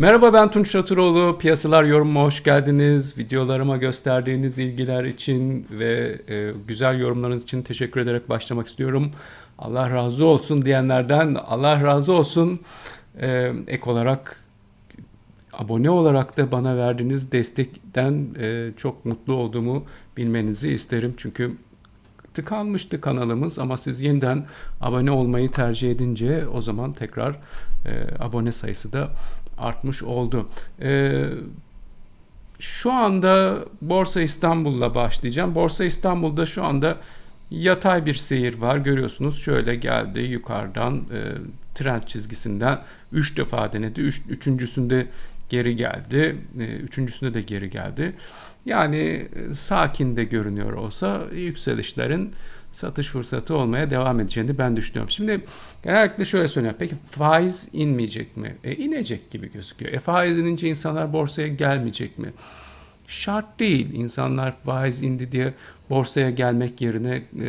Merhaba ben Tunç Raturoğlu. Piyasalar yorumuma hoş geldiniz. Videolarıma gösterdiğiniz ilgiler için ve e, güzel yorumlarınız için teşekkür ederek başlamak istiyorum. Allah razı olsun diyenlerden Allah razı olsun. E, ek olarak abone olarak da bana verdiğiniz destekten e, çok mutlu olduğumu bilmenizi isterim. Çünkü tıkanmıştı kanalımız ama siz yeniden abone olmayı tercih edince o zaman tekrar e, abone sayısı da artmış oldu. E, şu anda Borsa İstanbul'la başlayacağım. Borsa İstanbul'da şu anda yatay bir seyir var. Görüyorsunuz şöyle geldi yukarıdan e, trend çizgisinden 3 defa denedi. Üç, üçüncüsünde geri geldi. E, üçüncüsünde de geri geldi. Yani e, sakin de görünüyor olsa yükselişlerin satış fırsatı olmaya devam edeceğini ben düşünüyorum. Şimdi genellikle şöyle söylüyorum. Peki faiz inmeyecek mi? E, inecek gibi gözüküyor. E, faiz inince insanlar borsaya gelmeyecek mi? Şart değil. İnsanlar faiz indi diye borsaya gelmek yerine e,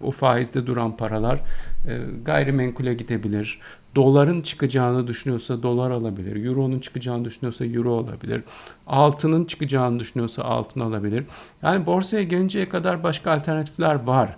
o faizde duran paralar e, gayrimenkule gidebilir. Doların çıkacağını düşünüyorsa dolar alabilir. Euro'nun çıkacağını düşünüyorsa euro alabilir. Altının çıkacağını düşünüyorsa altın alabilir. Yani borsaya gelinceye kadar başka alternatifler var.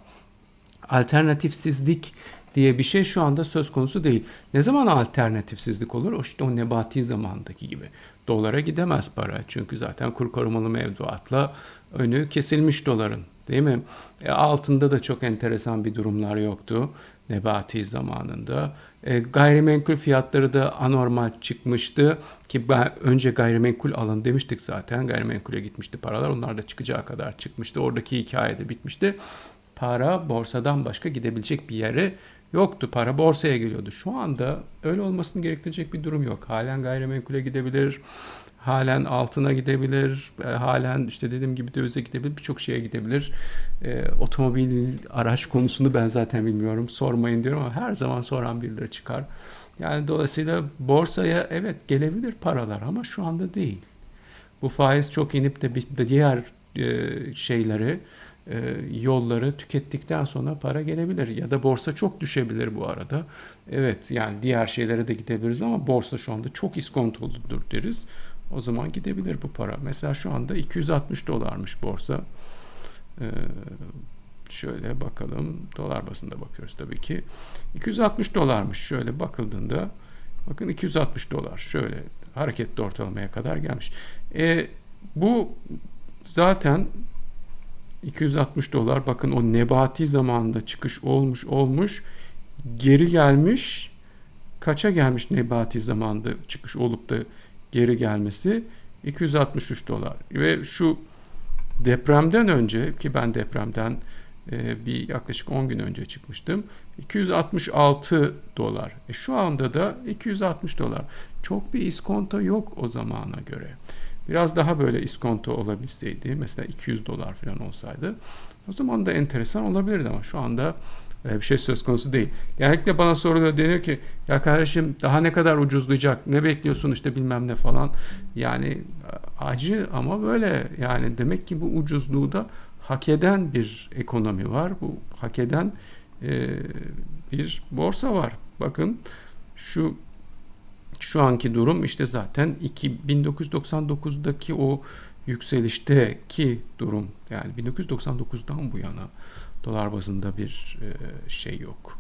Alternatifsizlik diye bir şey şu anda söz konusu değil. Ne zaman alternatifsizlik olur? O işte o nebati zamandaki gibi. Dolara gidemez para. Çünkü zaten kur korumalı mevduatla önü kesilmiş doların. Değil mi? E, altında da çok enteresan bir durumlar yoktu. Nebati zamanında. E, gayrimenkul fiyatları da anormal çıkmıştı ki ben önce gayrimenkul alın demiştik zaten. Gayrimenkule gitmişti paralar. Onlar da çıkacağı kadar çıkmıştı. Oradaki hikaye de bitmişti. Para borsadan başka gidebilecek bir yere yoktu. Para borsaya geliyordu. Şu anda öyle olmasını gerektirecek bir durum yok. Halen gayrimenkule gidebilir. Halen altına gidebilir, e, halen işte dediğim gibi dövize gidebilir, birçok şeye gidebilir. E, otomobil, araç konusunu ben zaten bilmiyorum, sormayın diyorum ama her zaman soran birileri çıkar. Yani dolayısıyla borsaya evet gelebilir paralar ama şu anda değil. Bu faiz çok inip de, diğer e, şeyleri, yolları tükettikten sonra para gelebilir. Ya da borsa çok düşebilir bu arada. Evet yani diğer şeylere de gidebiliriz ama borsa şu anda çok iskontoludur deriz. O zaman gidebilir bu para. Mesela şu anda 260 dolarmış borsa. Ee, şöyle bakalım. Dolar basında bakıyoruz tabii ki. 260 dolarmış. Şöyle bakıldığında bakın 260 dolar. Şöyle hareketli ortalamaya kadar gelmiş. E, bu zaten 260 dolar bakın o nebati zamanında çıkış olmuş olmuş geri gelmiş kaça gelmiş nebati zamanda çıkış olup da geri gelmesi 263 dolar. Ve şu depremden önce ki ben depremden e, bir yaklaşık 10 gün önce çıkmıştım. 266 dolar. E şu anda da 260 dolar. Çok bir iskonto yok o zamana göre. Biraz daha böyle iskonto olabilseydi mesela 200 dolar falan olsaydı o zaman da enteresan olabilirdi ama şu anda bir şey söz konusu değil. Genellikle bana soruluyor deniyor ki ya kardeşim daha ne kadar ucuzlayacak ne bekliyorsun işte bilmem ne falan. Yani acı ama böyle yani demek ki bu ucuzluğu da hak eden bir ekonomi var. Bu hak eden e, bir borsa var. Bakın şu şu anki durum işte zaten 1999'daki o yükselişteki durum yani 1999'dan bu yana Dolar bazında bir e, şey yok.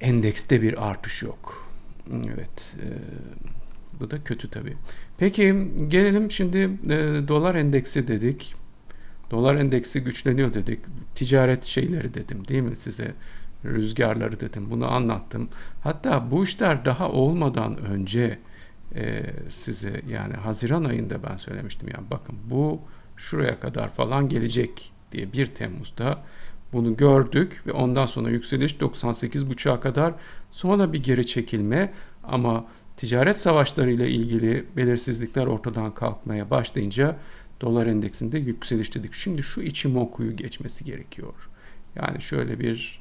Endekste bir artış yok. Evet. E, bu da kötü tabii. Peki gelelim şimdi e, dolar endeksi dedik. Dolar endeksi güçleniyor dedik. Ticaret şeyleri dedim değil mi size? Rüzgarları dedim. Bunu anlattım. Hatta bu işler daha olmadan önce e, size yani Haziran ayında ben söylemiştim. Yani bakın bu şuraya kadar falan gelecek diye 1 Temmuz'da bunu gördük ve ondan sonra yükseliş 98.5'a kadar sonra bir geri çekilme ama ticaret savaşları ile ilgili belirsizlikler ortadan kalkmaya başlayınca dolar endeksinde yükseliş dedik. Şimdi şu içim okuyu geçmesi gerekiyor. Yani şöyle bir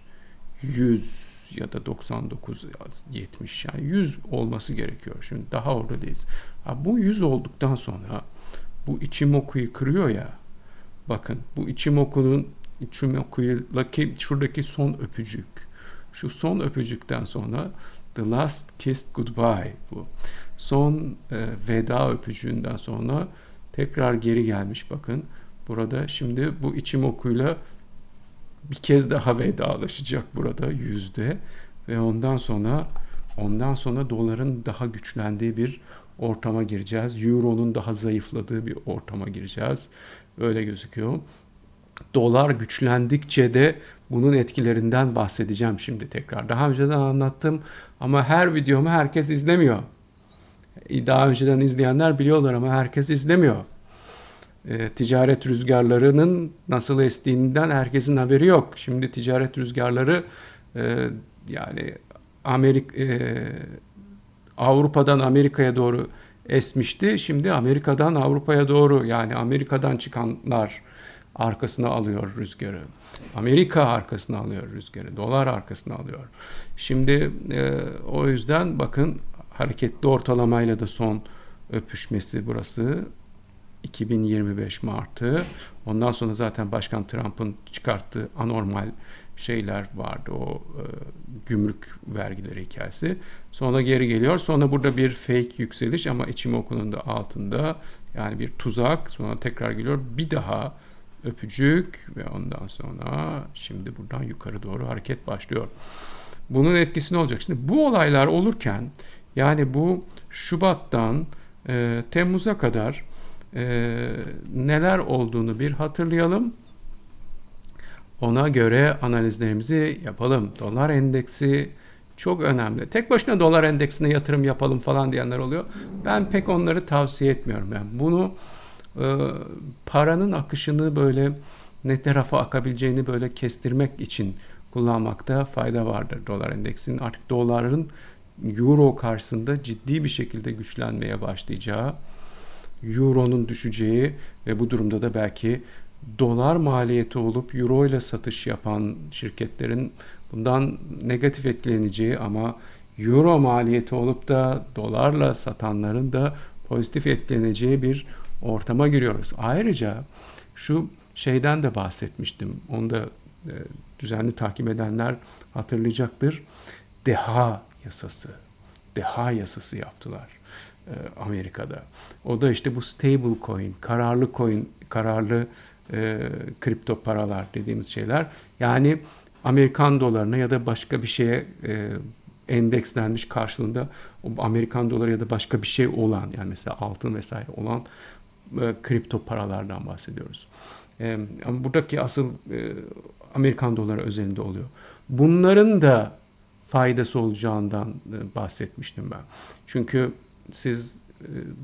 100 ya da 99 70 yani 100 olması gerekiyor. Şimdi daha orada değiliz. Ha, bu 100 olduktan sonra bu içim okuyu kırıyor ya Bakın bu Ichimoku'nun Ichimoku'daki şuradaki son öpücük. Şu son öpücükten sonra The Last Kiss Goodbye bu. son e, veda öpücüğünden sonra tekrar geri gelmiş bakın. Burada şimdi bu içim okuyla bir kez daha vedalaşacak burada yüzde ve ondan sonra ondan sonra doların daha güçlendiği bir ortama gireceğiz. Euro'nun daha zayıfladığı bir ortama gireceğiz. Öyle gözüküyor. Dolar güçlendikçe de bunun etkilerinden bahsedeceğim şimdi tekrar. Daha önceden anlattım ama her videomu herkes izlemiyor. Daha önceden izleyenler biliyorlar ama herkes izlemiyor. E, ticaret rüzgarlarının nasıl estiğinden herkesin haberi yok. Şimdi ticaret rüzgarları e, yani Amerika e, Avrupa'dan Amerika'ya doğru esmişti. Şimdi Amerika'dan Avrupa'ya doğru yani Amerika'dan çıkanlar arkasına alıyor rüzgarı. Amerika arkasına alıyor rüzgarı. Dolar arkasına alıyor. Şimdi o yüzden bakın hareketli ortalamayla da son öpüşmesi burası. 2025 Mart'ı. Ondan sonra zaten Başkan Trump'ın çıkarttığı anormal şeyler vardı. O e, gümrük vergileri hikayesi. Sonra geri geliyor. Sonra burada bir fake yükseliş ama içim okunun da altında. Yani bir tuzak. Sonra tekrar geliyor. Bir daha öpücük ve ondan sonra şimdi buradan yukarı doğru hareket başlıyor. Bunun etkisi ne olacak? Şimdi bu olaylar olurken yani bu Şubat'tan e, Temmuz'a kadar e, neler olduğunu bir hatırlayalım. Ona göre analizlerimizi yapalım. Dolar endeksi çok önemli. Tek başına dolar endeksine yatırım yapalım falan diyenler oluyor. Ben pek onları tavsiye etmiyorum. Yani bunu e, paranın akışını böyle ne tarafa akabileceğini böyle kestirmek için kullanmakta fayda vardır dolar endeksinin. Artık doların euro karşısında ciddi bir şekilde güçlenmeye başlayacağı, euronun düşeceği ve bu durumda da belki dolar maliyeti olup euro ile satış yapan şirketlerin bundan negatif etkileneceği ama euro maliyeti olup da dolarla satanların da pozitif etkileneceği bir ortama giriyoruz. Ayrıca şu şeyden de bahsetmiştim. Onu da e, düzenli takip edenler hatırlayacaktır. Deha yasası. Deha yasası yaptılar e, Amerika'da. O da işte bu stable coin, kararlı coin, kararlı e, kripto paralar dediğimiz şeyler. Yani Amerikan dolarına ya da başka bir şeye e, endekslenmiş karşılığında o Amerikan doları ya da başka bir şey olan yani mesela altın vesaire olan e, kripto paralardan bahsediyoruz. E, ama buradaki asıl e, Amerikan doları özelinde oluyor. Bunların da faydası olacağından e, bahsetmiştim ben. Çünkü siz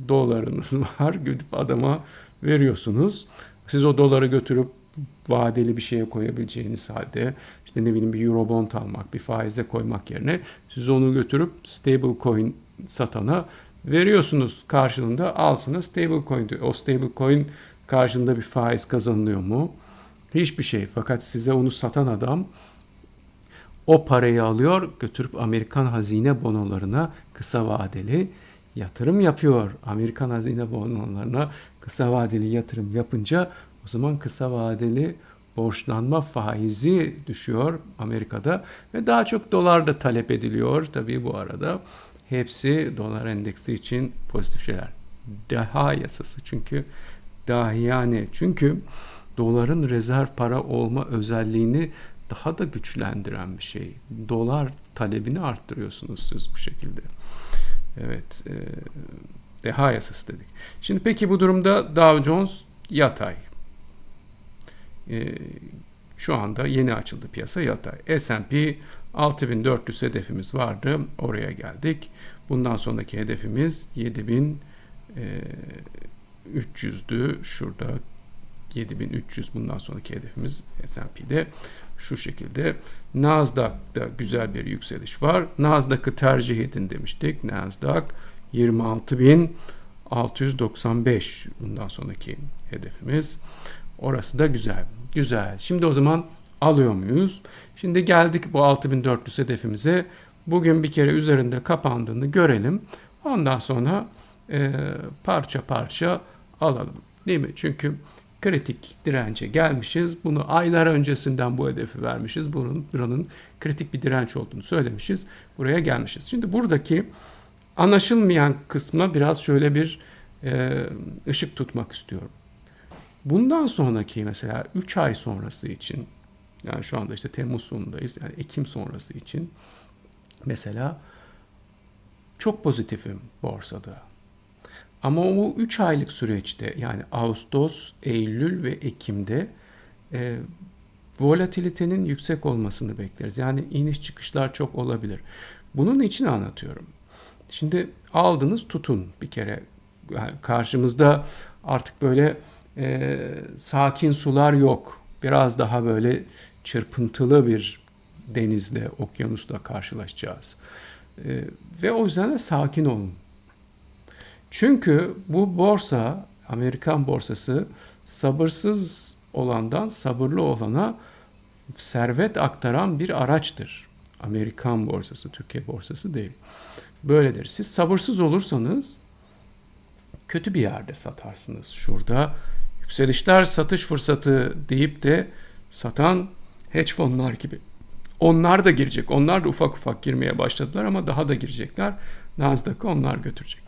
dolarınız var gidip adama veriyorsunuz. Siz o doları götürüp vadeli bir şeye koyabileceğiniz halde işte ne bileyim bir eurobond almak, bir faize koymak yerine siz onu götürüp stable coin satana veriyorsunuz karşılığında alsınız stable coin. O stable coin karşılığında bir faiz kazanılıyor mu? Hiçbir şey. Fakat size onu satan adam o parayı alıyor götürüp Amerikan hazine bonolarına kısa vadeli yatırım yapıyor. Amerikan hazine bonolarına kısa vadeli yatırım yapınca o zaman kısa vadeli borçlanma faizi düşüyor Amerika'da ve daha çok dolar da talep ediliyor tabii bu arada. Hepsi dolar endeksi için pozitif şeyler. Daha yasası çünkü dahiyane çünkü doların rezerv para olma özelliğini daha da güçlendiren bir şey. Dolar talebini arttırıyorsunuz siz bu şekilde. Evet. E, deha yasası dedik. Şimdi peki bu durumda Dow Jones yatay. E, şu anda yeni açıldı piyasa yatay. S&P 6400 hedefimiz vardı. Oraya geldik. Bundan sonraki hedefimiz 7300'dü. Şurada 7300 bundan sonraki hedefimiz S&P'de şu şekilde. Nasdaq'da güzel bir yükseliş var. Nasdaq'ı tercih edin demiştik. Nasdaq 26.695 bundan sonraki hedefimiz. Orası da güzel. Güzel. Şimdi o zaman alıyor muyuz? Şimdi geldik bu 6400 hedefimize. Bugün bir kere üzerinde kapandığını görelim. Ondan sonra e, parça parça alalım. Değil mi? Çünkü kritik dirence gelmişiz. Bunu aylar öncesinden bu hedefi vermişiz. Bunun buranın kritik bir direnç olduğunu söylemişiz. Buraya gelmişiz. Şimdi buradaki anlaşılmayan kısmına biraz şöyle bir e, ışık tutmak istiyorum. Bundan sonraki mesela 3 ay sonrası için yani şu anda işte Temmuz sonundayız yani Ekim sonrası için mesela çok pozitifim borsada. Ama o 3 aylık süreçte yani Ağustos, Eylül ve Ekim'de e, volatilitenin yüksek olmasını bekleriz. Yani iniş çıkışlar çok olabilir. Bunun için anlatıyorum. Şimdi aldınız tutun bir kere. Yani karşımızda artık böyle e, sakin sular yok. Biraz daha böyle çırpıntılı bir denizde, okyanusla karşılaşacağız. E, ve o yüzden de sakin olun. Çünkü bu borsa, Amerikan borsası sabırsız olandan sabırlı olana servet aktaran bir araçtır. Amerikan borsası, Türkiye borsası değil. Böyledir. Siz sabırsız olursanız kötü bir yerde satarsınız. Şurada yükselişler satış fırsatı deyip de satan hedge fonlar gibi. Onlar da girecek. Onlar da ufak ufak girmeye başladılar ama daha da girecekler. Nasdaq'ı onlar götürecekler.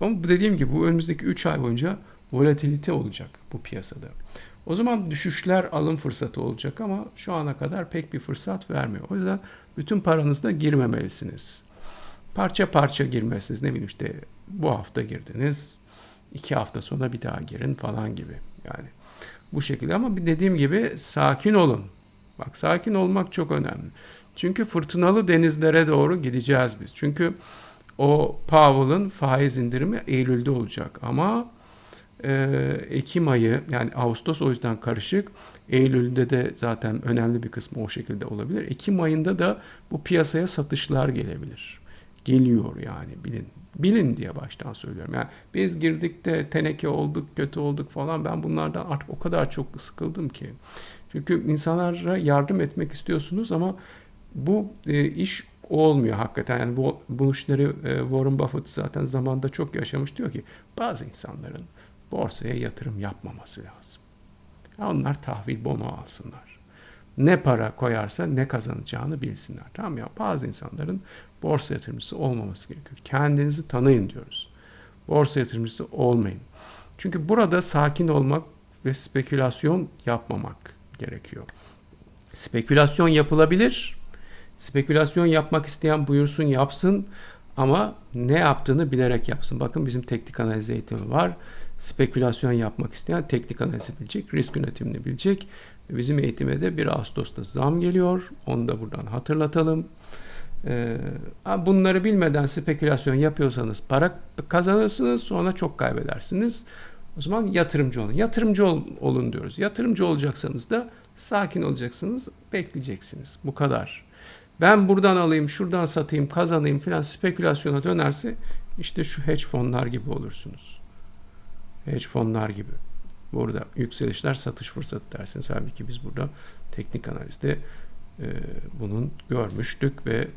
Ama dediğim gibi bu önümüzdeki 3 ay boyunca volatilite olacak bu piyasada. O zaman düşüşler alım fırsatı olacak ama şu ana kadar pek bir fırsat vermiyor. O yüzden bütün paranızda girmemelisiniz. Parça parça girmezsiniz. Ne bileyim işte bu hafta girdiniz. iki hafta sonra bir daha girin falan gibi. Yani bu şekilde ama dediğim gibi sakin olun. Bak sakin olmak çok önemli. Çünkü fırtınalı denizlere doğru gideceğiz biz. Çünkü o Powell'ın faiz indirimi Eylül'de olacak ama e, Ekim ayı yani Ağustos o yüzden karışık. Eylül'de de zaten önemli bir kısmı o şekilde olabilir. Ekim ayında da bu piyasaya satışlar gelebilir. Geliyor yani bilin. Bilin diye baştan söylüyorum. Yani biz girdik de teneke olduk, kötü olduk falan. Ben bunlardan artık o kadar çok sıkıldım ki. Çünkü insanlara yardım etmek istiyorsunuz ama bu e, iş olmuyor hakikaten. Yani bu, bu işleri e, Warren Buffett zaten zamanda çok yaşamış diyor ki bazı insanların borsaya yatırım yapmaması lazım. Onlar tahvil bono alsınlar. Ne para koyarsa ne kazanacağını bilsinler. Tamam ya bazı insanların borsa yatırımcısı olmaması gerekiyor. Kendinizi tanıyın diyoruz. Borsa yatırımcısı olmayın. Çünkü burada sakin olmak ve spekülasyon yapmamak gerekiyor. Spekülasyon yapılabilir. Spekülasyon yapmak isteyen buyursun yapsın ama ne yaptığını bilerek yapsın. Bakın bizim teknik analiz eğitimi var. Spekülasyon yapmak isteyen teknik analizi bilecek, risk yönetimini bilecek. Bizim eğitime de 1 Ağustos'ta zam geliyor. Onu da buradan hatırlatalım. Ee, bunları bilmeden spekülasyon yapıyorsanız para kazanırsınız sonra çok kaybedersiniz. O zaman yatırımcı olun. Yatırımcı ol, olun diyoruz. Yatırımcı olacaksanız da sakin olacaksınız, bekleyeceksiniz. Bu kadar. Ben buradan alayım, şuradan satayım, kazanayım filan spekülasyona dönerse işte şu hedge fonlar gibi olursunuz. Hedge fonlar gibi. Burada yükselişler satış fırsatı dersiniz. Halbuki biz burada teknik analizde e, bunun görmüştük ve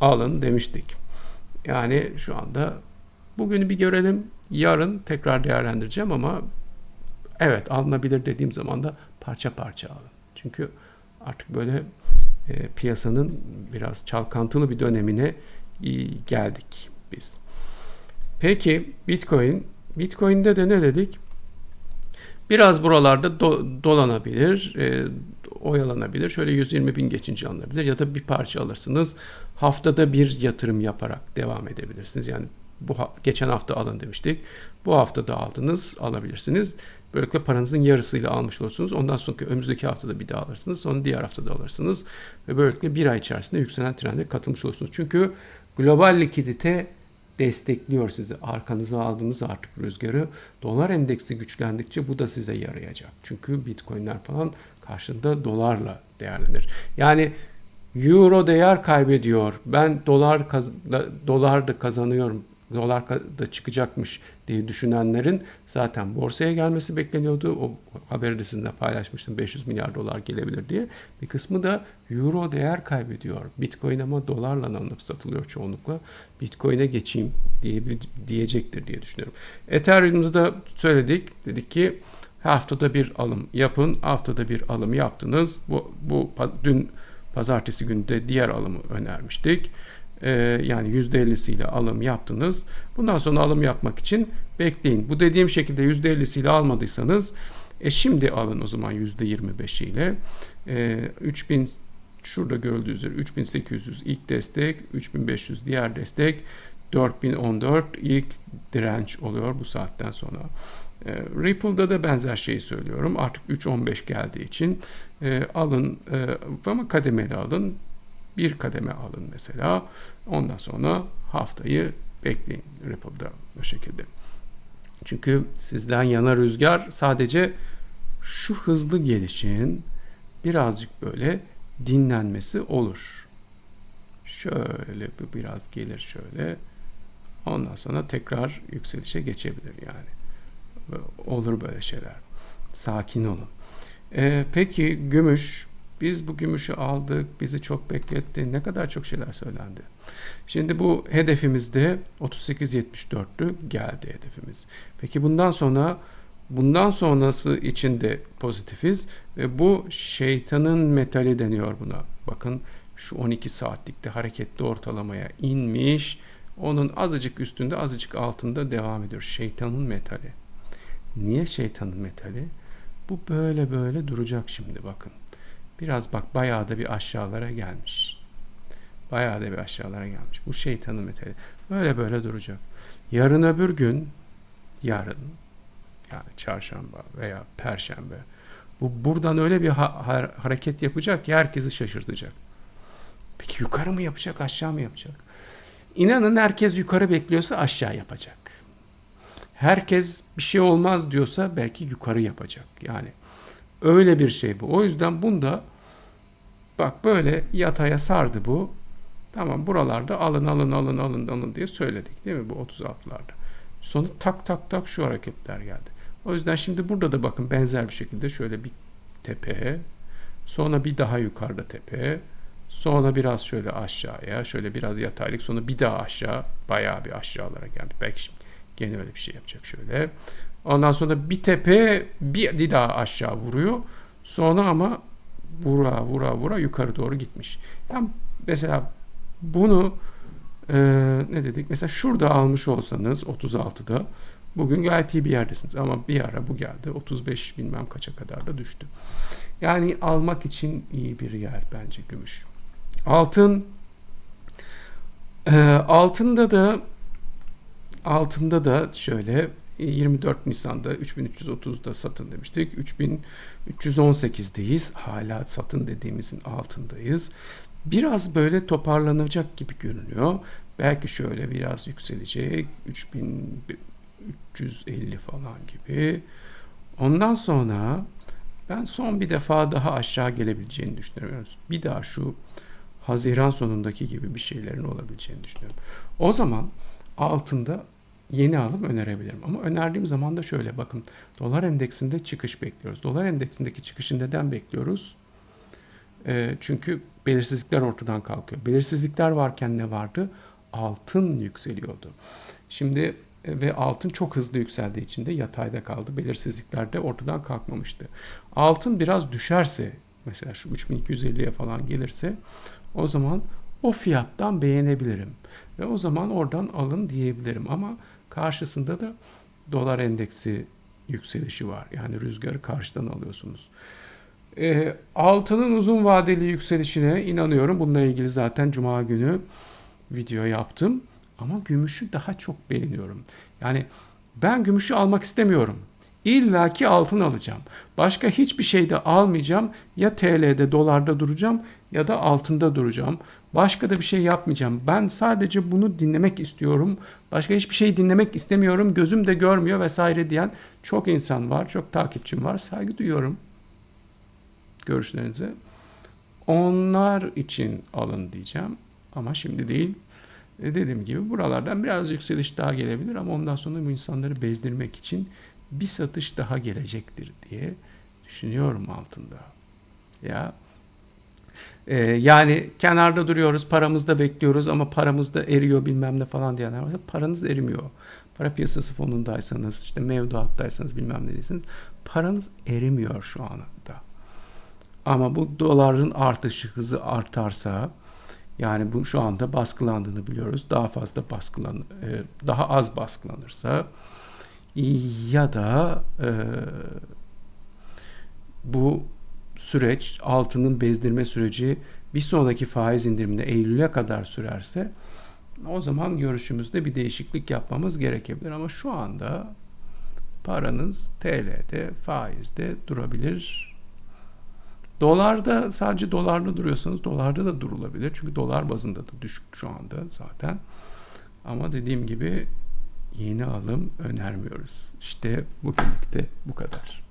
alın demiştik. Yani şu anda bugünü bir görelim. Yarın tekrar değerlendireceğim ama evet alınabilir dediğim zaman da parça parça alın. Çünkü artık böyle e, piyasanın biraz çalkantılı bir dönemine e, geldik biz. Peki Bitcoin. Bitcoin'de de ne dedik? Biraz buralarda do, dolanabilir, e, oyalanabilir. Şöyle 120 bin geçince alınabilir ya da bir parça alırsınız. Haftada bir yatırım yaparak devam edebilirsiniz. Yani bu geçen hafta alın demiştik. Bu hafta da aldınız, alabilirsiniz. Böylelikle paranızın yarısıyla almış olursunuz. Ondan sonra önümüzdeki haftada bir daha alırsınız. Sonra diğer haftada alırsınız. Ve böylelikle bir ay içerisinde yükselen trende katılmış olursunuz. Çünkü global likidite destekliyor sizi. Arkanıza aldığınız artık rüzgarı. Dolar endeksi güçlendikçe bu da size yarayacak. Çünkü bitcoinler falan karşında dolarla değerlenir. Yani euro değer kaybediyor. Ben dolar kaz dolar da kazanıyorum dolar da çıkacakmış diye düşünenlerin zaten borsaya gelmesi bekleniyordu. O de sizinle paylaşmıştım 500 milyar dolar gelebilir diye. Bir kısmı da euro değer kaybediyor. Bitcoin ama dolarla alınıp satılıyor çoğunlukla. Bitcoin'e geçeyim diye diyecektir diye düşünüyorum. Ethereum'da da söyledik. Dedik ki haftada bir alım yapın. Haftada bir alım yaptınız. Bu, bu dün pazartesi günü de diğer alımı önermiştik. Ee, yani %50'siyle alım yaptınız. Bundan sonra alım yapmak için bekleyin. Bu dediğim şekilde %50'siyle almadıysanız e şimdi alın o zaman %25'iyle. E, 3000 şurada görüldüğü üzere 3800 ilk destek, 3500 diğer destek, 4014 ilk direnç oluyor bu saatten sonra. E, Ripple'da da benzer şeyi söylüyorum. Artık 3.15 geldiği için e, alın e, ama kademeli alın. Bir kademe alın mesela. Ondan sonra haftayı bekleyin Ripple'da bu şekilde. Çünkü sizden yana rüzgar sadece şu hızlı gelişin birazcık böyle dinlenmesi olur. Şöyle biraz gelir şöyle. Ondan sonra tekrar yükselişe geçebilir yani. Olur böyle şeyler. Sakin olun. Ee, peki gümüş. Biz bu gümüşü aldık. Bizi çok bekletti. Ne kadar çok şeyler söylendi. Şimdi bu hedefimizde 38.74'tü. Geldi hedefimiz. Peki bundan sonra bundan sonrası için de pozitifiz ve bu şeytanın metali deniyor buna. Bakın şu 12 saatlikte hareketli ortalamaya inmiş. Onun azıcık üstünde azıcık altında devam ediyor. Şeytanın metali. Niye şeytanın metali? Bu böyle böyle duracak şimdi bakın. Biraz bak bayağı da bir aşağılara gelmiş. Bayağı da bir aşağılara gelmiş. Bu şeytanın metali. Böyle böyle duracak. Yarın öbür gün yarın yani çarşamba veya perşembe bu buradan öyle bir ha- ha- hareket yapacak ki herkesi şaşırtacak. Peki yukarı mı yapacak aşağı mı yapacak? İnanın herkes yukarı bekliyorsa aşağı yapacak. Herkes bir şey olmaz diyorsa belki yukarı yapacak. Yani öyle bir şey bu. O yüzden bunda bak böyle yataya sardı bu. Tamam buralarda alın alın alın alın alın diye söyledik değil mi bu 36'larda. Sonra tak tak tak şu hareketler geldi. O yüzden şimdi burada da bakın benzer bir şekilde şöyle bir tepe, sonra bir daha yukarıda tepe, sonra biraz şöyle aşağıya, şöyle biraz yataylık, sonra bir daha aşağı, bayağı bir aşağılara geldi. Belki şimdi gene öyle bir şey yapacak şöyle. Ondan sonra bir tepe bir daha aşağı vuruyor. Sonra ama vura vura vura yukarı doğru gitmiş. Yani mesela bunu e, ne dedik? Mesela şurada almış olsanız 36'da bugün gayet iyi bir yerdesiniz. Ama bir ara bu geldi. 35 bilmem kaça kadar da düştü. Yani almak için iyi bir yer bence gümüş. Altın e, altında da altında da şöyle 24 Nisan'da 3330'da satın demiştik. 3318'deyiz. Hala satın dediğimizin altındayız. Biraz böyle toparlanacak gibi görünüyor. Belki şöyle biraz yükselecek. 3350 falan gibi. Ondan sonra ben son bir defa daha aşağı gelebileceğini düşünüyorum. Bir daha şu Haziran sonundaki gibi bir şeylerin olabileceğini düşünüyorum. O zaman altında yeni alım önerebilirim. Ama önerdiğim zaman da şöyle bakın. Dolar endeksinde çıkış bekliyoruz. Dolar endeksindeki çıkışı neden bekliyoruz? E, çünkü belirsizlikler ortadan kalkıyor. Belirsizlikler varken ne vardı? Altın yükseliyordu. Şimdi e, ve altın çok hızlı yükseldiği için de yatayda kaldı. Belirsizlikler de ortadan kalkmamıştı. Altın biraz düşerse mesela şu 3250'ye falan gelirse o zaman o fiyattan beğenebilirim. Ve o zaman oradan alın diyebilirim. Ama karşısında da dolar endeksi yükselişi var. Yani rüzgarı karşıdan alıyorsunuz. E, altının uzun vadeli yükselişine inanıyorum. Bununla ilgili zaten cuma günü video yaptım. Ama gümüşü daha çok beğeniyorum. Yani ben gümüşü almak istemiyorum. İlla ki altın alacağım. Başka hiçbir şey de almayacağım. Ya TL'de, dolarda duracağım ya da altında duracağım. Başka da bir şey yapmayacağım. Ben sadece bunu dinlemek istiyorum. Başka hiçbir şey dinlemek istemiyorum. Gözüm de görmüyor vesaire diyen çok insan var. Çok takipçim var. Saygı duyuyorum görüşlerinize. Onlar için alın diyeceğim. Ama şimdi değil. E dediğim gibi buralardan biraz yükseliş daha gelebilir ama ondan sonra bu insanları bezdirmek için bir satış daha gelecektir diye düşünüyorum altında. Ya ee, yani kenarda duruyoruz, paramızda bekliyoruz ama paramız da eriyor bilmem ne falan diyenler var. Paranız erimiyor. Para piyasası fonundaysanız, işte mevduattaysanız bilmem ne değilsiniz. Paranız erimiyor şu anda. Ama bu doların artışı hızı artarsa Yani bu şu anda baskılandığını biliyoruz. Daha fazla baskılan e, daha az baskılanırsa ya da e, bu süreç altının bezdirme süreci bir sonraki faiz indiriminde Eylül'e kadar sürerse o zaman görüşümüzde bir değişiklik yapmamız gerekebilir ama şu anda paranız TL'de faizde durabilir. Dolarda sadece dolarda duruyorsanız dolarda da durulabilir. Çünkü dolar bazında da düşük şu anda zaten. Ama dediğim gibi yeni alım önermiyoruz. İşte bugünlük de bu kadar.